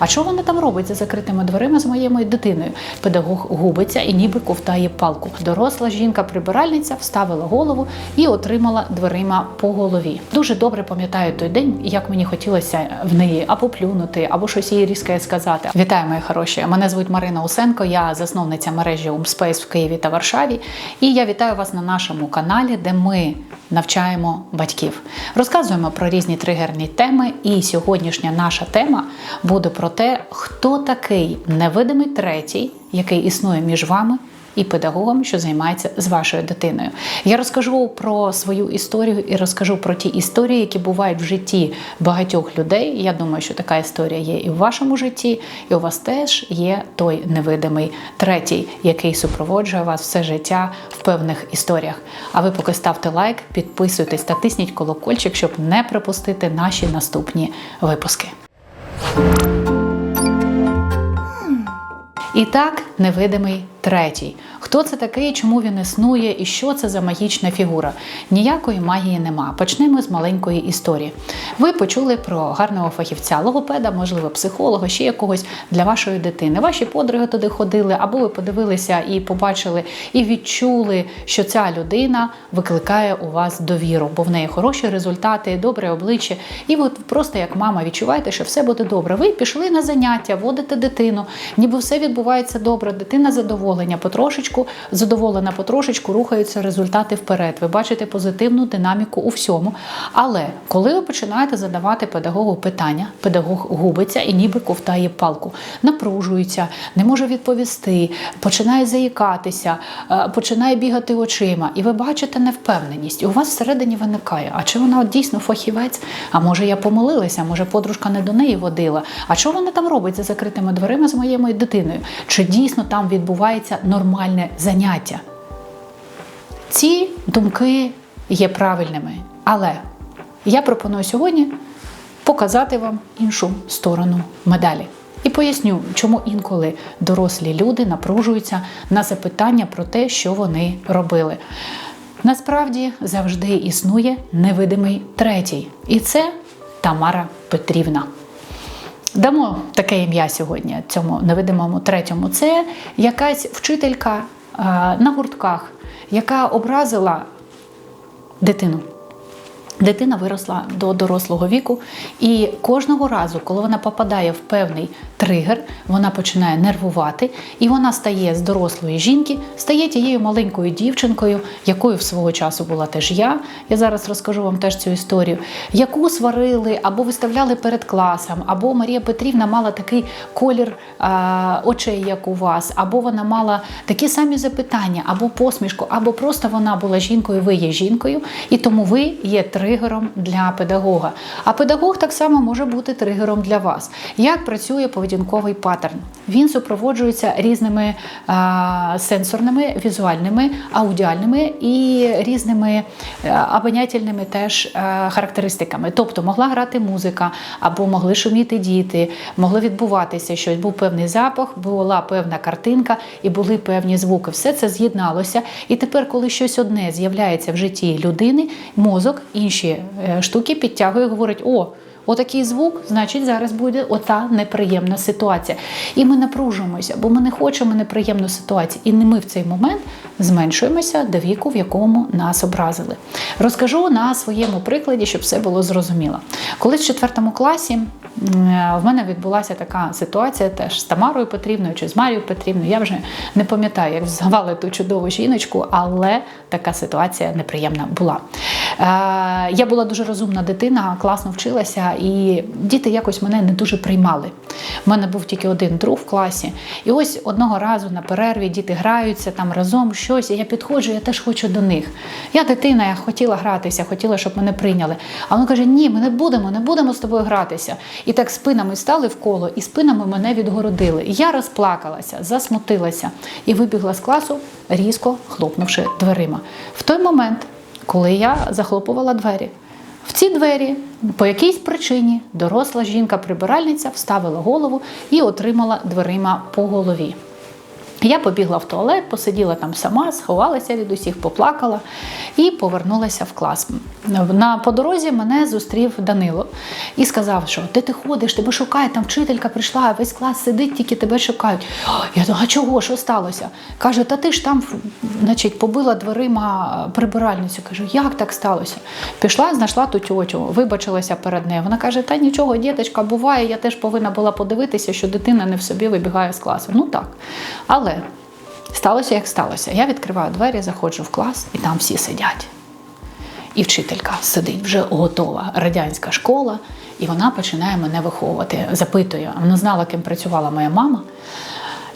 А що вона там робить за закритими дверима з моєю дитиною? Педагог губиться і ніби ковтає палку. Доросла жінка-прибиральниця вставила голову і отримала дверима по голові. Дуже добре пам'ятаю той день, як мені хотілося в неї або плюнути, або щось їй різке сказати. Вітаю, мої хороші! Мене звуть Марина Усенко, я засновниця мережі Умспейс в Києві та Варшаві. І я вітаю вас на нашому каналі, де ми навчаємо батьків. Розказуємо про різні тригерні теми. І сьогоднішня наша тема буде про те, хто такий невидимий третій, який існує між вами. І педагогом, що займається з вашою дитиною, я розкажу про свою історію і розкажу про ті історії, які бувають в житті багатьох людей. Я думаю, що така історія є і в вашому житті, і у вас теж є той невидимий третій, який супроводжує вас все життя в певних історіях. А ви поки ставте лайк, підписуйтесь та тисніть колокольчик, щоб не пропустити наші наступні випуски. І так, невидимий третій. Хто це такий, чому він існує і що це за магічна фігура? Ніякої магії нема. Почнемо з маленької історії. Ви почули про гарного фахівця, логопеда, можливо, психолога, ще якогось для вашої дитини. Ваші подруги туди ходили, або ви подивилися і побачили, і відчули, що ця людина викликає у вас довіру, бо в неї хороші результати, добре обличчя. І ви просто як мама відчуваєте, що все буде добре. Ви пішли на заняття, водите дитину, ніби все відбувається добре, дитина задоволення, потрошечку задоволена, потрошечку рухаються результати вперед. Ви бачите позитивну динаміку у всьому. Але коли ви починаєте задавати педагогу питання, педагог губиться і ніби ковтає палку, напружується, не може відповісти, починає заїкатися, е, починає бігати очима, і ви бачите невпевненість. І у вас всередині виникає, а чи вона дійсно фахівець? А може я помилилася, може подружка не до неї водила? А що вона там робить за закритими дверима з моєю дитиною? Чи дійсно там відбувається нормальне заняття? Ці думки є правильними, але я пропоную сьогодні показати вам іншу сторону медалі. І поясню, чому інколи дорослі люди напружуються на запитання про те, що вони робили. Насправді завжди існує невидимий третій, і це Тамара Петрівна. Дамо таке ім'я сьогодні цьому невидимому третьому. Це якась вчителька на гуртках, яка образила дитину. Дитина виросла до дорослого віку, і кожного разу, коли вона попадає в певний тригер, вона починає нервувати, і вона стає з дорослої жінки, стає тією маленькою дівчинкою, якою в свого часу була теж я. Я зараз розкажу вам теж цю історію, яку сварили або виставляли перед класом, або Марія Петрівна мала такий колір а, очей, як у вас, або вона мала такі самі запитання, або посмішку, або просто вона була жінкою, ви є жінкою, і тому ви є тригером для педагога. А педагог так само може бути тригером для вас. Як працює поведінковий паттерн? Він супроводжується різними а, сенсорними, візуальними, аудіальними і різними а, обонятельними теж а, характеристиками. Тобто могла грати музика, або могли шуміти діти, могло відбуватися щось. Був певний запах, була певна картинка і були певні звуки. Все це з'єдналося. І тепер, коли щось одне з'являється в житті людини, мозок інші е, штуки підтягує, говорить: о. Отакий звук, значить, зараз буде ота неприємна ситуація. І ми напружуємося, бо ми не хочемо неприємну ситуацію. І не ми в цей момент зменшуємося до віку, в якому нас образили. Розкажу на своєму прикладі, щоб все було зрозуміло. Коли в четвертому класі в мене відбулася така ситуація теж з Тамарою Петрівною чи з Марією Петрівною. Я вже не пам'ятаю, як звали ту чудову жіночку, але така ситуація неприємна була. Е, Я була дуже розумна дитина, класно вчилася, і діти якось мене не дуже приймали. У мене був тільки один друг в класі. І ось одного разу на перерві діти граються там разом щось, і я підходжу, я теж хочу до них. Я дитина, я хотіла гратися, хотіла, щоб мене прийняли. А вона каже: Ні, ми не будемо, не будемо з тобою гратися. І так спинами стали в коло, і спинами мене відгородили. Я розплакалася, засмутилася і вибігла з класу, різко хлопнувши дверима. В той момент, коли я захлопувала двері. В ці двері по якійсь причині доросла жінка-прибиральниця вставила голову і отримала дверима по голові. Я побігла в туалет, посиділа там сама, сховалася від усіх, поплакала і повернулася в клас. На по дорозі мене зустрів Данило і сказав, що де ти ходиш, тебе шукають, там вчителька прийшла, весь клас сидить, тільки тебе шукають. Я думаю, а чого? Що сталося? Каже, та ти ж там значить, побила дверима прибиральницю. Кажу, як так сталося? Пішла, знайшла ту тьотю, вибачилася перед нею. Вона каже: Та нічого, діточка, буває, я теж повинна була подивитися, що дитина не в собі вибігає з класу. Ну так. Але сталося, як сталося. Я відкриваю двері, заходжу в клас, і там всі сидять. І вчителька сидить вже готова радянська школа, і вона починає мене виховувати. Запитує, вона знала, ким працювала моя мама.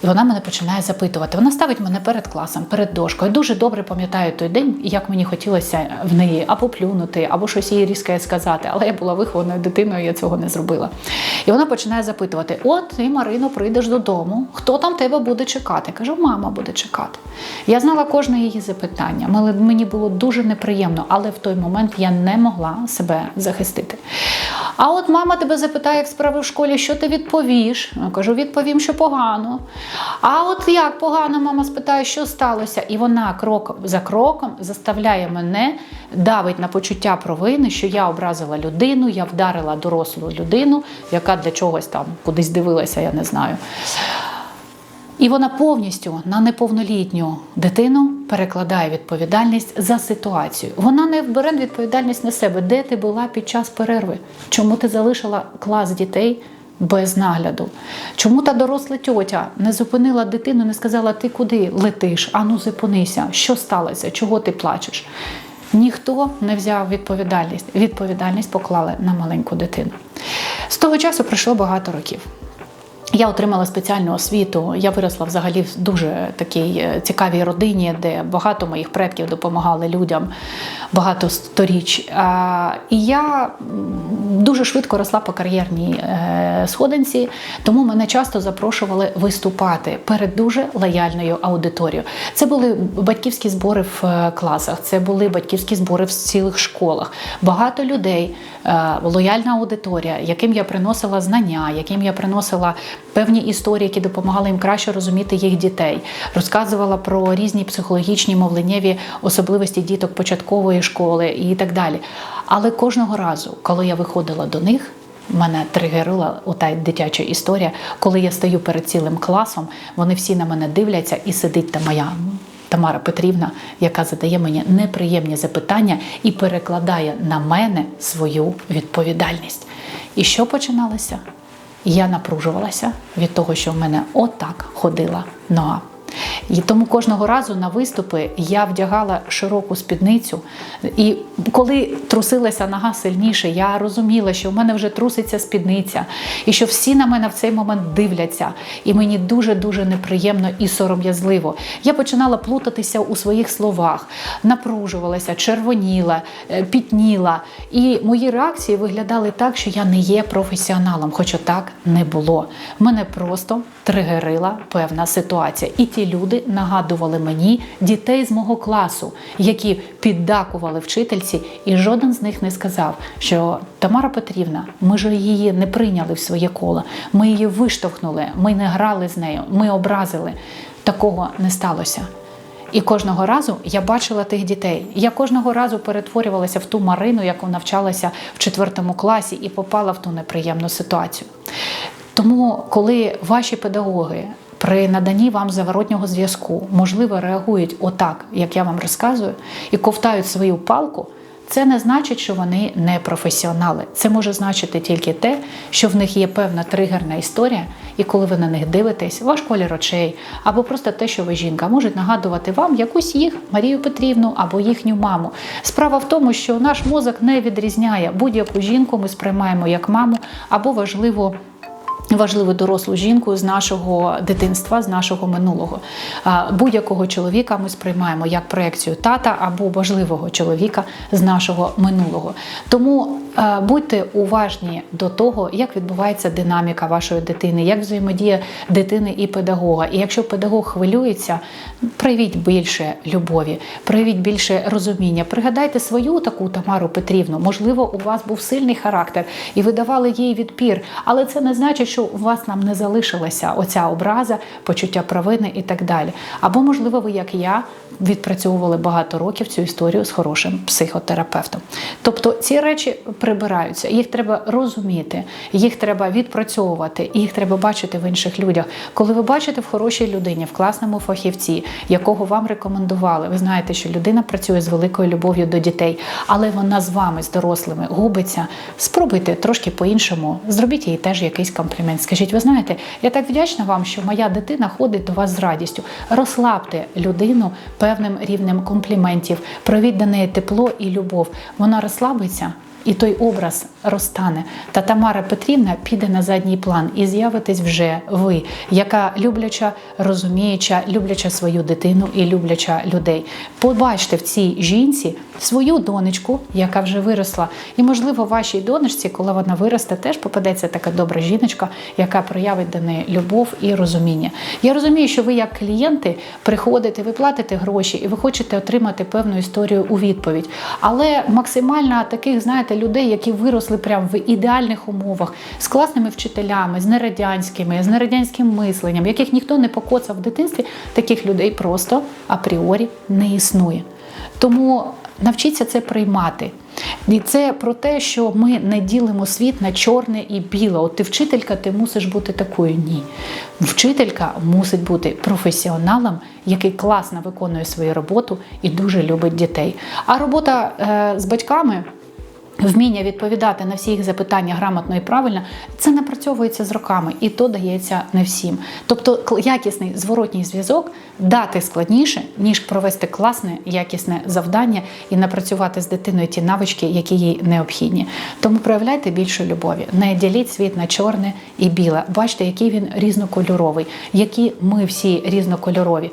І вона мене починає запитувати. Вона ставить мене перед класом, перед дошкою. Дуже добре пам'ятаю той день, як мені хотілося в неї або плюнути, або щось їй різке сказати. Але я була вихованою дитиною, я цього не зробила. І вона починає запитувати: От ти, Марино, прийдеш додому, хто там тебе буде чекати? Кажу, мама буде чекати. Я знала кожне її запитання. Мені було дуже неприємно, але в той момент я не могла себе захистити. А от мама тебе запитає, як справи в школі, що ти відповіш? Я кажу, відповім, що погано. А от як погано мама спитає, що сталося, і вона крок за кроком заставляє мене давить на почуття провини, що я образила людину, я вдарила дорослу людину, яка для чогось там кудись дивилася, я не знаю. І вона повністю на неповнолітню дитину перекладає відповідальність за ситуацію. Вона не бере відповідальність на себе, де ти була під час перерви, чому ти залишила клас дітей без нагляду. Чому та доросла тьотя не зупинила дитину, не сказала, ти куди летиш? Ану, зупинися, що сталося, чого ти плачеш? Ніхто не взяв відповідальність. Відповідальність поклали на маленьку дитину. З того часу пройшло багато років. Я отримала спеціальну освіту. Я виросла взагалі в дуже такій е, цікавій родині, де багато моїх предків допомагали людям багато сторіч. І я дуже швидко росла по кар'єрній е, сходинці, тому мене часто запрошували виступати перед дуже лояльною аудиторією. Це були батьківські збори в е, класах, це були батьківські збори в цілих школах. Багато людей, лояльна аудиторія, яким я приносила знання, яким я приносила певні історії, які допомагали їм краще розуміти їх дітей, розказувала про різні психологічні мовленнєві особливості діток початкової школи і так далі. Але кожного разу, коли я виходила до них, Мене тригерила ота дитяча історія, коли я стою перед цілим класом, вони всі на мене дивляться, і сидить та моя Тамара Петрівна, яка задає мені неприємні запитання і перекладає на мене свою відповідальність. І що починалося? Я напружувалася від того, що в мене отак ходила нога. І тому кожного разу на виступи я вдягала широку спідницю. І коли трусилася нога сильніше, я розуміла, що в мене вже труситься спідниця, і що всі на мене в цей момент дивляться. І мені дуже-дуже неприємно і сором'язливо. Я починала плутатися у своїх словах, напружувалася, червоніла, е, пітніла. І мої реакції виглядали так, що я не є професіоналом, хоча так не було. Мене просто тригерила певна ситуація. І ті люди нагадували мені дітей з мого класу, які піддакували вчительці, і жоден з них не сказав, що Тамара Петрівна, ми ж її не прийняли в своє коло, ми її виштовхнули, ми не грали з нею, ми образили. Такого не сталося. І кожного разу я бачила тих дітей. Я кожного разу перетворювалася в ту Марину, яку навчалася в четвертому класі, і попала в ту неприємну ситуацію. Тому, коли ваші педагоги при наданні вам заворотнього зв'язку, можливо, реагують отак, як я вам розказую, і ковтають свою палку. Це не значить, що вони не професіонали. Це може значити тільки те, що в них є певна тригерна історія, і коли ви на них дивитесь, ваш колір очей, або просто те, що ви жінка, можуть нагадувати вам якусь їх Марію Петрівну або їхню маму. Справа в тому, що наш мозок не відрізняє будь-яку жінку, ми сприймаємо як маму або важливо важливу дорослу жінку з нашого дитинства, з нашого минулого. Будь-якого чоловіка ми сприймаємо як проекцію тата або важливого чоловіка з нашого минулого. Тому будьте уважні до того, як відбувається динаміка вашої дитини, як взаємодія дитини і педагога. І якщо педагог хвилюється, проявіть більше любові, проявіть більше розуміння. Пригадайте свою таку Тамару Петрівну. Можливо, у вас був сильний характер, і ви давали їй відпір, але це не значить, що у вас нам не залишилася оця образа, почуття провини і так далі. Або, можливо, ви, як я, відпрацьовували багато років цю історію з хорошим психотерапевтом. Тобто ці речі прибираються, їх треба розуміти, їх треба відпрацьовувати, їх треба бачити в інших людях. Коли ви бачите в хорошій людині, в класному фахівці, якого вам рекомендували, ви знаєте, що людина працює з великою любов'ю до дітей, але вона з вами, з дорослими, губиться. Спробуйте трошки по-іншому, зробіть їй теж якийсь комплімент. Скажіть, ви знаєте, я так вдячна вам, що моя дитина ходить до вас з радістю. Розслабте людину певним рівнем компліментів, провіть до неї тепло і любов. Вона розслабиться. І той образ розтане. Та Тамара Петрівна піде на задній план і з'явитесь вже ви, яка любляча, розуміюча, любляча свою дитину і любляча людей. Побачте в цій жінці свою донечку, яка вже виросла. І, можливо, вашій донечці, коли вона виросте, теж попадеться така добра жіночка, яка проявить до неї любов і розуміння. Я розумію, що ви, як клієнти, приходите, ви платите гроші і ви хочете отримати певну історію у відповідь. Але максимально таких, знаєте, людей, які виросли прямо в ідеальних умовах, з класними вчителями, з нерадянськими, з нерадянським мисленням, яких ніхто не покоцав в дитинстві, таких людей просто апріорі не існує. Тому навчіться це приймати. І це про те, що ми не ділимо світ на чорне і біле. От ти вчителька, ти мусиш бути такою. Ні. Вчителька мусить бути професіоналом, який класно виконує свою роботу і дуже любить дітей. А робота е, з батьками. Вміння відповідати на всі їх запитання грамотно і правильно, це напрацьовується з роками, і то дається не всім. Тобто, якісний зворотній зв'язок дати складніше, ніж провести класне, якісне завдання і напрацювати з дитиною ті навички, які їй необхідні. Тому проявляйте більше любові, не діліть світ на чорне і біле. Бачите, який він різнокольоровий, які ми всі різнокольорові.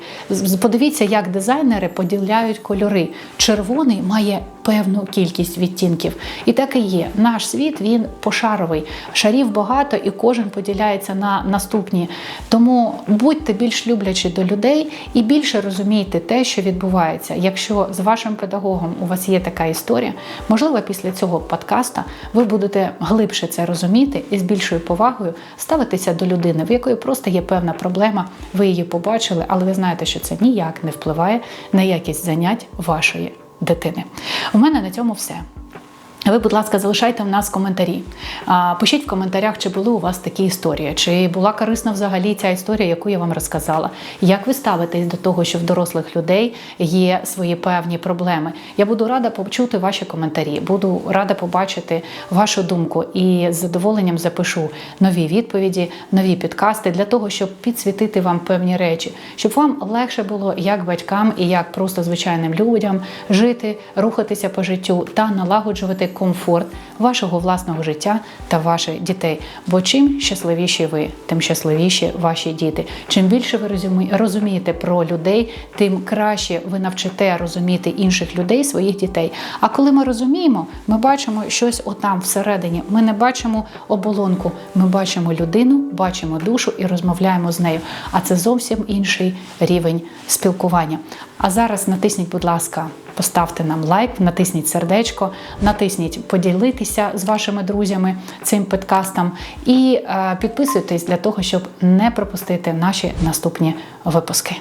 Подивіться, як дизайнери поділяють кольори. Червоний має певну кількість відтінків. І так і є. Наш світ він пошаровий. Шарів багато, і кожен поділяється на наступні. Тому будьте більш люблячі до людей і більше розумійте те, що відбувається. Якщо з вашим педагогом у вас є така історія, можливо, після цього подкаста ви будете глибше це розуміти і з більшою повагою ставитися до людини, в якої просто є певна проблема. Ви її побачили, але ви знаєте, що це ніяк не впливає на якість занять вашої дитини. У мене на цьому все. Ви, будь ласка, залишайте в нас коментарі. Пишіть в коментарях, чи були у вас такі історії, чи була корисна взагалі ця історія, яку я вам розказала. Як ви ставитесь до того, що в дорослих людей є свої певні проблеми? Я буду рада почути ваші коментарі, буду рада побачити вашу думку і з задоволенням запишу нові відповіді, нові підкасти для того, щоб підсвітити вам певні речі, щоб вам легше було як батькам і як просто звичайним людям жити, рухатися по життю та налагоджувати комфорт вашого власного життя та ваших дітей. Бо чим щасливіші ви, тим щасливіші ваші діти. Чим більше ви розумієте про людей, тим краще ви навчите розуміти інших людей, своїх дітей. А коли ми розуміємо, ми бачимо щось отам всередині. Ми не бачимо оболонку, ми бачимо людину, бачимо душу і розмовляємо з нею. А це зовсім інший рівень спілкування. А зараз натисніть, будь ласка, поставте нам лайк, натисніть сердечко, натисніть поділитися з вашими друзями цим подкастом і е, підписуйтесь для того, щоб не пропустити наші наступні випуски.